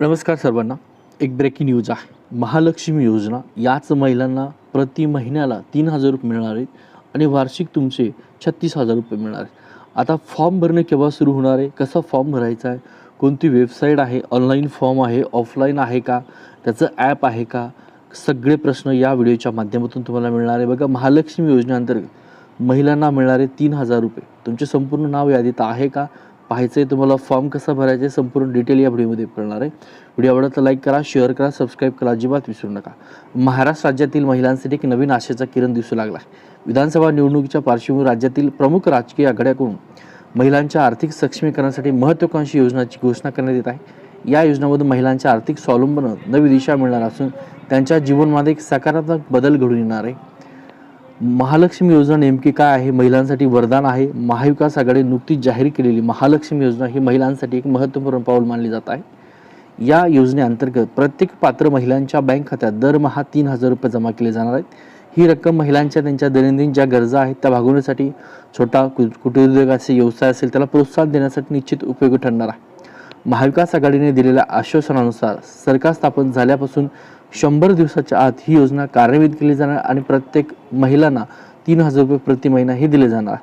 नमस्कार सर्वांना. एक ब्रेकिंग न्यूज आहे. महालक्ष्मी योजना. याच महिलांना प्रति महिन्याला तीन हजार रुपये मिळणार आहेत आणि वार्षिक तुमचे छत्तीस हजार रुपये मिळणार आहेत. आता फॉर्म भरणे केव्हा सुरू होणार आहे? कसा फॉर्म भरायचा आहे? कोणती वेबसाईट आहे? ऑनलाईन फॉर्म आहे? ऑफलाईन आहे का? त्याचं ॲप आहे का? सगळे प्रश्न या व्हिडिओच्या माध्यमातून तुम्हाला मिळणार आहे. बघा महालक्ष्मी योजनेअंतर्गत महिलांना मिळणारे तीन हजार रुपये. तुमचे संपूर्ण नाव यादीत आहे का? पाहायचं आहे तुम्हाला फॉर्म कसा भरायचा आहे संपूर्ण डिटेल या व्हिडिओमध्ये कळणार आहे. व्हिडिओ आवडला तर लाईक करा शेअर करा सबस्क्राईब करा अजिबात विसरू नका. महाराष्ट्र राज्यातील महिलांसाठी एक नवीन आशेचा किरण दिसू लागला आहे विधानसभा निवडणुकीच्या पार्श्वभूमीवर राज्यातील प्रमुख राजकीय आघाड्याकडून महिलांच्या आर्थिक सक्षमीकरणासाठी महत्त्वाकांक्षी योजनाची घोषणा करण्यात येत आहे. या योजनामधून महिलांच्या आर्थिक स्वावलंबन नवी दिशा मिळणार असून त्यांच्या जीवनमध्ये एक सकारात्मक बदल घडून येणार आहे. महालक्ष्मी योजना नेमकी काय आहे? महिलांसाठी वरदान आहे. महाविकास आघाडी नुकतीच जाहीर केलेली महालक्ष्मी योजना ही महिलांसाठी एक महत्त्वपूर्ण पाऊल मानली जात आहे. या योजनेअंतर्गत प्रत्येक पात्र महिलांच्या बँक खात्यात दरमहा तीन हजार रुपये जमा केले जाणार आहेत. ही रक्कम महिलांच्या त्यांच्या दैनंदिन ज्या गरजा आहेत त्या भागवण्यासाठी छोटा कु कुटीरोद्योग असे व्यवसाय असेल त्याला प्रोत्साहन देण्यासाठी निश्चित उपयोगी ठरणार आहे. महाविकास आघाडीने दिलेल्या आश्वासनानुसार सरकार स्थापन झाल्यापासून शंभर दिवसाच्या आत ही योजना कार्यान्वित केली जाणार आणि प्रत्येक महिलांना तीन हजार रुपये प्रति महिना हे दिले जाणार.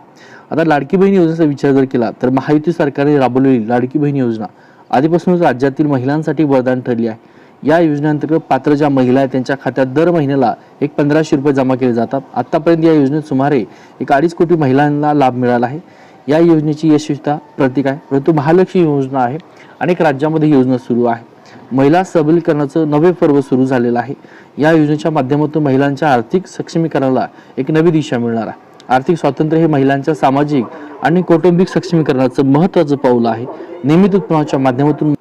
आता लाडकी बहीण योजनेचा विचार जर केला तर महायुती सरकारने राबवलेली लाडकी बहीण योजना आधीपासूनच राज्यातील महिलांसाठी वरदान ठरली आहे. या योजनेअंतर्गत पात्र ज्या महिला आहेत त्यांच्या खात्यात दर महिन्याला एक पंधराशे रुपये जमा केले जातात. आतापर्यंत या योजनेत सुमारे एक अडीच कोटी महिलांना लाभ मिळाला आहे. या योजनेची यशस्वीता प्रतीक आहे. परंतु महालक्ष्मी योजना आहे. अनेक राज्यामध्ये योजना सुरू आहे. महिला सबलीकरणाचं नवे पर्व सुरू झालेलं आहे. या योजनेच्या माध्यमातून महिलांच्या आर्थिक सक्षमीकरणाला एक नवी दिशा मिळणार आहे. आर्थिक स्वातंत्र्य हे महिलांच्या सामाजिक आणि कौटुंबिक सक्षमीकरणाचं महत्त्वाचं पाऊल आहे. नियमित उत्पन्नाच्या माध्यमातून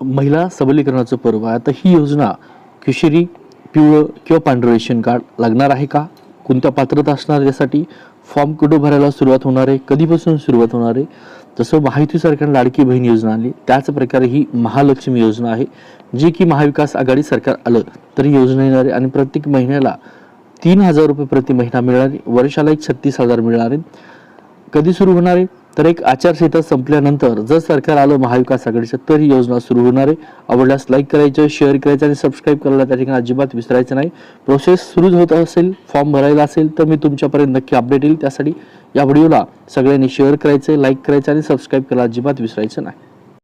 महिला सबलीकरणाचं पर्व आहे. आता ही योजना किशोरी पिवळं किंवा पांढरं रेशन कार्ड लागणार आहे का? कोणत्या पात्रता असणार यासाठी? फॉर्म कुठं भरायला सुरुवात होणार आहे कधीपासून सुरुवात होणार आहे जसं माहिती सरकारने लाडकी बहीण योजना आली त्याच प्रकारे ही महालक्ष्मी योजना आहे जी की महाविकास आघाडी सरकार आलं तरी योजना येणार आहे आणि प्रत्येक महिन्याला तीन हजार रुपये प्रति महिना मिळणार आहे वर्षाला एक छत्तीस हजार मिळणार आहेत कधी सुरू होणार आहे? तर एक आचारसंहिता संपल्यानंतर जर सरकार आलं महाविकास आघाडीचं तर ही योजना सुरू होणार आहे. आवडल्यास लाईक करायचं शेअर करायचं आणि सबस्क्राईब करायला त्या ठिकाणी अजिबात विसरायचं नाही. प्रोसेस सुरू होत असेल फॉर्म भरायला असेल तर मी तुमच्यापर्यंत नक्की अपडेट येईल. त्यासाठी या व्हिडिओला सगळ्यांनी शेअर करायचं लाईक करायचं आणि सबस्क्राईब करायला अजिबात विसरायचं नाही.